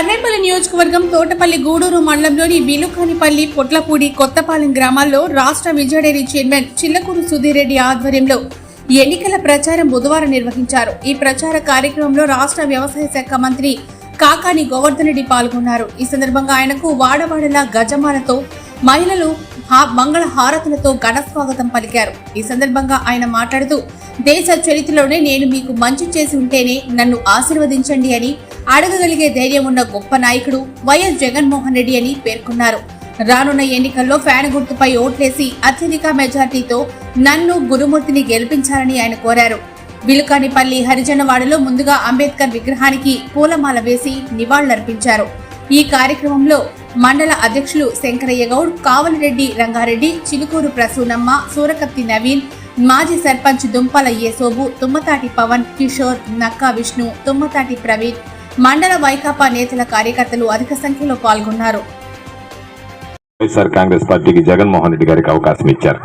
కర్నేపల్లి నియోజకవర్గం తోటపల్లి గూడూరు మండలంలోని విలుకానిపల్లి పొట్లపూడి కొత్తపాలెం గ్రామాల్లో రాష్ట్ర విజయ చైర్మన్ చిల్లకూరు సుధీర్ రెడ్డి ఆధ్వర్యంలో ఎన్నికల ప్రచారం బుధవారం నిర్వహించారు. ఈ ప్రచార కార్యక్రమంలో రాష్ట్ర వ్యవసాయ శాఖ మంత్రి కాకాని గోవర్ధన్ రెడ్డి పాల్గొన్నారు. ఈ సందర్భంగా ఆయనకు వాడవాడలా గజమాలతో మహిళలు మంగళ హారతులతో ఘన స్వాగతం పలికారు. ఈ సందర్భంగా ఆయన మాట్లాడుతూ దేశ చరిత్రలోనే నేను మీకు మంచి చేసి ఉంటేనే నన్ను ఆశీర్వదించండి అని అడగగలిగే ధైర్యం ఉన్న గొప్ప నాయకుడు వైఎస్ జగన్మోహన్ రెడ్డి అని పేర్కొన్నారు. రానున్న ఎన్నికల్లో ఫ్యాన్ గుర్తుపై ఓట్లేసి అత్యధిక మెజార్టీతో నన్ను గురుమూర్తిని గెలిపించాలని ఆయన కోరారు. విలుకానిపల్లి హరిజనవాడలో ముందుగా అంబేద్కర్ విగ్రహానికి పూలమాల వేసి నివాళులర్పించారు. ఈ కార్యక్రమంలో మండల అధ్యక్షులు శంకరయ్య గౌడ్ కావలిరెడ్డి రంగారెడ్డి చిలుకూరు ప్రసూనమ్మ సూరకత్తి నవీన్ మాజీ సర్పంచ్ దుంపల యేసోబు తుమ్మతాటి పవన్ కిషోర్ నక్కా విష్ణు తుమ్మతాటి ప్రవీణ్ మండల వైకాపా నేతల కార్యకర్తలు అధిక సంఖ్యలో పాల్గొన్నారు. వైఎస్ఆర్ కాంగ్రెస్ పార్టీకి జగన్మోహన్ రెడ్డి గారికి అవకాశం ఇచ్చారు.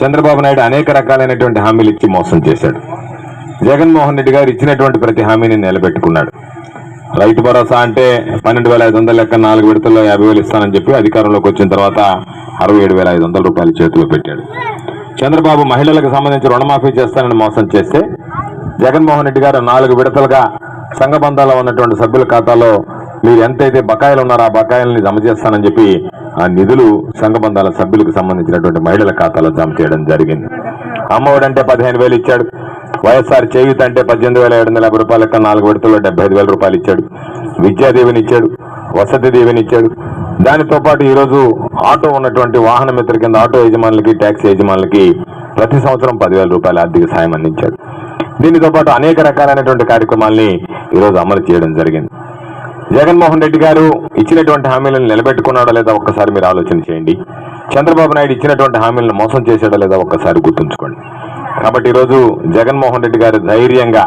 చంద్రబాబు నాయుడు అనేక రకాలైనటువంటి హామీలు ఇచ్చి మోసం చేశాడు. జగన్మోహన్ రెడ్డి గారు ఇచ్చినటువంటి ప్రతి హామీని నిలబెట్టుకున్నాడు. రైతు భరోసా అంటే పన్నెండు వేల ఐదు వందల లెక్క నాలుగు విడతల్లో యాభై వేలు ఇస్తానని చెప్పి అధికారంలోకి వచ్చిన తర్వాత అరవై ఏడు వేల ఐదు వందల రూపాయలు చేతిలో పెట్టాడు. చంద్రబాబు మహిళలకు సంబంధించి రుణమాఫీ చేస్తానని మోసం చేస్తే జగన్మోహన్ రెడ్డి గారు నాలుగు విడతలుగా సంఘ బంధాల్లో ఉన్నటువంటి సభ్యుల ఖాతాలో మీరు ఎంతైతే బకాయిలు ఉన్నారో ఆ బకాయిల్ని జమ చేస్తానని చెప్పి ఆ నిధులు సంఘ బంధాల సభ్యులకు సంబంధించినటువంటి మహిళల ఖాతాలో జమ చేయడం జరిగింది. అమ్మఒడి అంటే పదిహేను వేలు ఇచ్చాడు. వైఎస్ఆర్ చేయూత అంటే పద్దెనిమిది వేల ఏడు వందల యాభై రూపాయల లెక్క నాలుగు విడతల్లో డెబ్బై ఐదు వేల రూపాయలు ఇచ్చాడు. విద్యాదీవెని ఇచ్చాడు. వసతి దీవెని ఇచ్చాడు. దానితో పాటు ఈరోజు ఆటో ఉన్నటువంటి వాహన మిత్ర కింద ఆటో యజమానులకి ట్యాక్సీ యజమానులకి ప్రతి సంవత్సరం పదివేల రూపాయల ఆర్థిక సాయం అందించాడు. దీనితో పాటు అనేక రకాలైనటువంటి కార్యక్రమాల్ని ఈరోజు అమలు చేయడం జరిగింది. జగన్మోహన్ రెడ్డి గారు ఇచ్చినటువంటి హామీలను నిలబెట్టుకున్నాడో లేదా ఒక్కసారి మీరు ఆలోచన చేయండి. చంద్రబాబు నాయుడు ఇచ్చినటువంటి హామీలను మోసం చేశాడా లేదా ఒక్కసారి గుర్తుంచుకోండి. కాబట్టి ఈరోజు జగన్మోహన్ రెడ్డి గారు ధైర్యంగా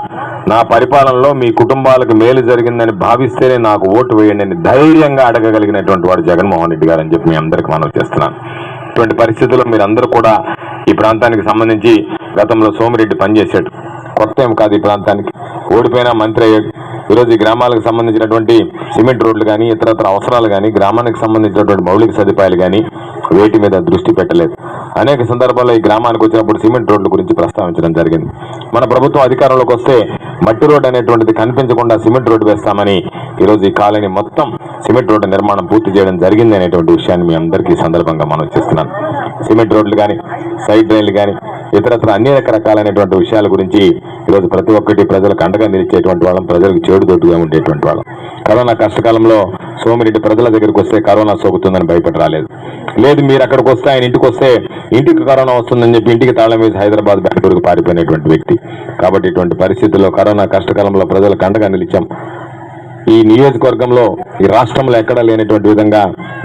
నా పరిపాలనలో మీ కుటుంబాలకు మేలు జరిగిందని భావిస్తేనే నాకు ఓటు వేయండి అని ధైర్యంగా అడగగలిగినటువంటి వాడు జగన్మోహన్ రెడ్డి గారు అని చెప్పి మీ అందరికి మనవి చేస్తున్నాను. ఇటువంటి పరిస్థితుల్లో మీరందరూ కూడా ఈ ప్రాంతానికి సంబంధించి గతంలో సోమిరెడ్డి పనిచేశాడు. కొత్త ఏం కాదు ఈ ప్రాంతానికి. ఓడిపోయిన మంత్రి అయ్యాడు ఈరోజు ఈ గ్రామాలకు సంబంధించినటువంటి సిమెంట్ రోడ్లు కానీ ఇతరత్ర అవసరాలు కానీ గ్రామానికి సంబంధించినటువంటి మౌలిక సదుపాయాలు కానీ వేటి మీద దృష్టి పెట్టలేదు. అనేక సందర్భాల్లో ఈ గ్రామానికి వచ్చినప్పుడు సిమెంట్ రోడ్ల గురించి ప్రస్తావించడం జరిగింది. మన ప్రభుత్వం అధికారంలోకి వస్తే మట్టి రోడ్డు అనేటువంటిది కనిపించకుండా సిమెంట్ రోడ్డు వేస్తామని ఈరోజు ఈ కాలనీ మొత్తం సిమెంట్ రోడ్డు నిర్మాణం పూర్తి చేయడం జరిగింది అనేటువంటి విషయాన్ని మీ అందరికీ సందర్భంగా మనం చేస్తున్నాను. సిమెంట్ రోడ్లు కానీ సైడ్ డ్రైన్లు కానీ ఇతరత్ర అన్ని రకరకాలైనటువంటి విషయాల గురించి ఈరోజు ప్రతి ఒక్కటి ప్రజలకు అండగా నిలిచేటువంటి వాళ్ళం ప్రజలకు చేడుదొడ్డుగా ఉండేటువంటి వాళ్ళం. కరోనా కష్టకాలంలో సోమిరెడ్డి ప్రజల దగ్గరికి వస్తే కరోనా సోకుతుందని భయపడి రాలేదు. లేదు మీరు అక్కడికి వస్తే ఆయన ఇంటికి వస్తే ఇంటికి కరోనా వస్తుందని చెప్పి ఇంటికి తాళం వేసి హైదరాబాద్ బెంగళూరుకు పారిపోయినటువంటి వ్యక్తి. కాబట్టి ఇటువంటి పరిస్థితుల్లో కరోనా కష్టకాలంలో ప్రజలకు అండగా నిలిచాం. ఈ నియోజకవర్గంలో ఈ రాష్ట్రంలో ఎక్కడా లేనటువంటి విధంగా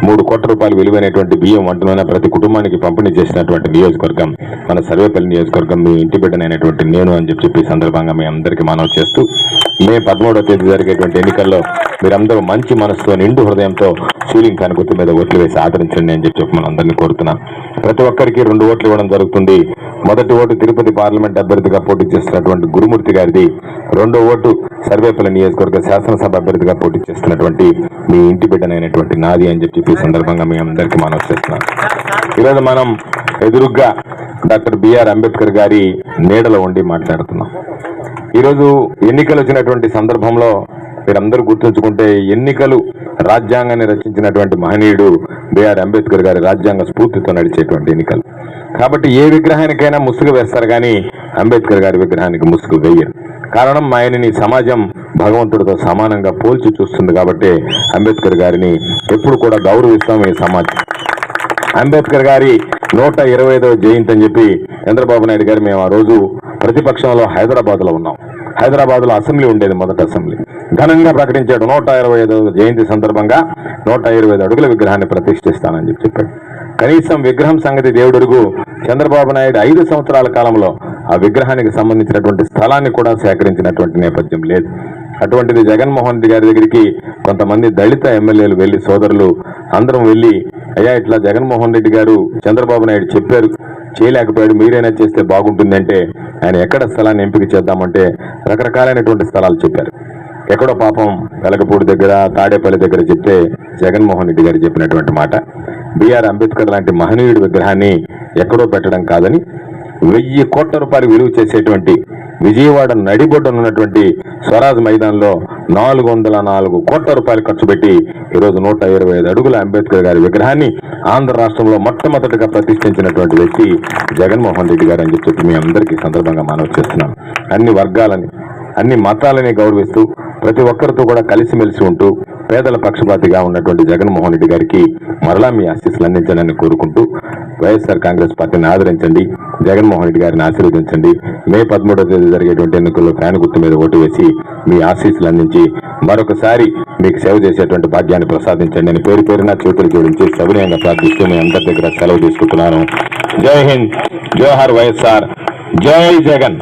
మూడు కోట్ల రూపాయలు విలువైనటువంటి బియ్యం వంటనైనా ప్రతి కుటుంబానికి పంపిణీ చేసినటువంటి నియోజకవర్గం మన సర్వేపల్లి నియోజకవర్గం మీ ఇంటి బిడ్డనైనటువంటి నేను అని చెప్పి చెప్పి సందర్భంగా మీ అందరికీ మనవి చేస్తూ మే పదమూడవ తేదీ జరిగేటువంటి ఎన్నికల్లో మీరందరూ మంచి మనసుతో నిండు హృదయంతో సూలింగ్ ఫ్యాన్ గుర్తు మీద ఓట్లు వేసి ఆదరించండి అని చెప్పి మనం అందరినీ కోరుతున్నాం. ప్రతి ఒక్కరికి రెండు ఓట్లు ఇవ్వడం జరుగుతుంది. మొదటి ఓటు తిరుపతి పార్లమెంట్ అభ్యర్థిగా పోటీ చేస్తున్నటువంటి గురుమూర్తి గారిది రెండో ఓటు సర్వేపల్లి నియోజకవర్గ శాసనసభ అభ్యర్థిగా పోటీ చేస్తున్నటువంటి మీ ఇంటి బిడ్డనైనటువంటి నాది అని చెప్పి ఈ సందర్భంగా మీ అందరికీ మనవి చేస్తున్నాం. ఈరోజు మనం ఎదురుగ్గా డాక్టర్ బిఆర్ అంబేద్కర్ గారి నీడలో ఉండి మాట్లాడుతున్నాం. ఈరోజు ఎన్నికలు వచ్చినటువంటి సందర్భంలో మీరందరూ గుర్తుంచుకుంటే ఎన్నికలు రాజ్యాంగాన్ని రచించినటువంటి మహనీయుడు బిఆర్ అంబేద్కర్ గారి రాజ్యాంగ స్ఫూర్తితో నడిచేటువంటి ఎన్నికలు. కాబట్టి ఏ విగ్రహానికైనా ముసుగు వేస్తారు కానీ అంబేద్కర్ గారి విగ్రహానికి ముసుగు వేయరు. కారణం ఆయనని సమాజం భగవంతుడితో సమానంగా పోల్చి చూస్తుంది కాబట్టి అంబేద్కర్ గారిని ఎప్పుడు కూడా గౌరవిస్తాం ఈ సమాజం. అంబేద్కర్ గారి నూట ఇరవై ఐదవ జయంతి అని చెప్పి చంద్రబాబు నాయుడు గారు మేము ఆ రోజు ప్రతిపక్షంలో హైదరాబాద్లో ఉన్నాం. హైదరాబాద్లో అసెంబ్లీ ఉండేది మొదటి అసెంబ్లీ. ఘనంగా ప్రకటించాడు. నూట ఇరవై జయంతి సందర్భంగా నూట ఇరవై ఐదు అడుగుల విగ్రహాన్ని ప్రతిష్ఠిస్తానని చెప్పి చెప్పాడు. కనీసం విగ్రహం సంగతి దేవుడుగు చంద్రబాబు నాయుడు ఐదు సంవత్సరాల కాలంలో ఆ విగ్రహానికి సంబంధించినటువంటి స్థలాన్ని కూడా సేకరించినటువంటి నేపథ్యం లేదు. అటువంటిది జగన్మోహన్ రెడ్డి గారి దగ్గరికి కొంతమంది దళిత ఎమ్మెల్యేలు వెళ్ళి సోదరులు అందరం వెళ్ళి అయ్యా ఇట్లా జగన్మోహన్ రెడ్డి గారు చంద్రబాబు నాయుడు చెప్పారు. చేయలేకపోయాడు. మీరైనా చేస్తే బాగుంటుందంటే ఆయన ఎక్కడ స్థలాన్ని ఎంపిక చేద్దామంటే రకరకాలైనటువంటి స్థలాలు చెప్పారు. ఎక్కడో పాపం వెలకపూడి దగ్గర తాడేపల్లి దగ్గర చెప్తే జగన్మోహన్ రెడ్డి గారు చెప్పినటువంటి మాట. బిఆర్ అంబేద్కర్ లాంటి మహనీయుడి విగ్రహాన్ని ఎక్కడో పెట్టడం కాదని వెయ్యి కోట్ల రూపాయలు విలువ చేసేటువంటి విజయవాడ నడిబొడ్డున ఉన్నటువంటి స్వరాజ్ మైదాన్లో నాలుగు వందల నాలుగు కోట్ల రూపాయలు ఖర్చు పెట్టి ఈరోజు నూట ఇరవై ఐదు అడుగుల అంబేద్కర్ గారి విగ్రహాన్ని ఆంధ్ర రాష్ట్రంలో మొట్టమొదటిగా ప్రతిష్ఠించినటువంటి వ్యక్తి జగన్మోహన్ రెడ్డి గారు అని చెప్పి మీ అందరికీ సందర్భంగా మనవి చేస్తున్నాను. అన్ని వర్గాలని అన్ని మతాలని గౌరవిస్తూ ప్రతి ఒక్కరితో కూడా కలిసిమెలిసి ఉంటూ పేదల పక్షపాతిగా ఉన్నటువంటి జగన్మోహన్ రెడ్డి గారికి మరలా మీ ఆశీస్సులు అందించాలని కోరుకుంటూ వైఎస్ఆర్ కాంగ్రెస్ పార్టీని ఆదరించండి జగన్మోహన్ రెడ్డి గారిని ఆశీర్వదించండి. మే పదమూడవ తేదీ జరిగేటువంటి ఎన్నికల్లో ఫ్యాన్ గుర్తు మీద ఓటు వేసి మీ ఆశీస్సులు అందించి మరొకసారి మీకు సేవ చేసేటువంటి భాగ్యాన్ని ప్రసాదించండి అని పేరు పేరున చేతులు జోడించి సవినయంగా ప్రార్థిస్తూ మీ అందరి దగ్గర సెలవు తీసుకుంటున్నాను. జై హింద్ జోహార్ వైఎస్ఆర్. జై జగన్.